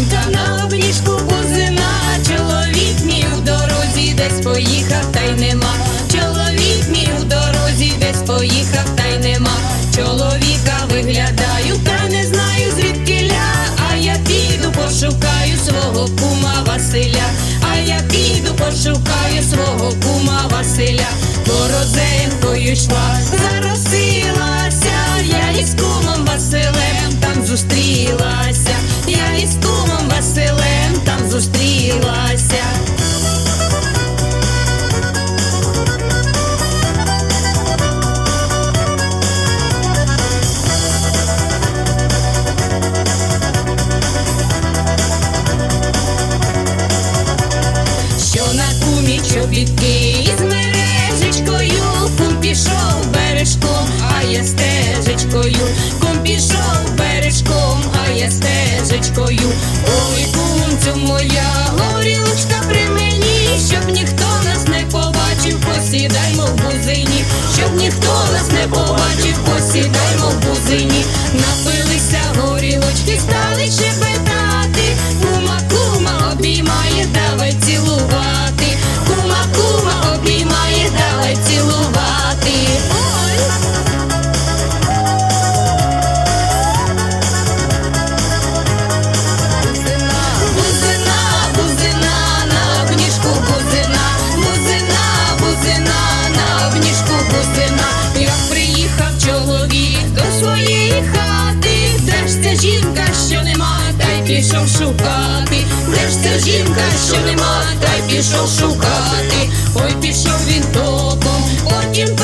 Санька на обліжку бузина, чоловік мій у дорозі, десь поїхав, та й нема. Чоловік мій у дорозі, десь поїхав, та й нема. Чоловіка виглядаю, та не знаю звідки ля. А я піду, пошукаю свого кума Василя. А я піду, пошукаю свого кума Василя. Борозенкою йшла, заросилася, я із кумом Василем там зустріла. Зустрілася. що на кумі чобітки із мережечкою, кум пішов бережком, а я стежечкою, кум пішов бережком, а я стежечкою. Ой, кумцю посідаймо в бузині, щоб ніхто нас не побачив, посідаймо в бузині, напилися пішов шукати, де ж ця жінка, що нема, та й пішов шукати. Ой, пішов він током, потім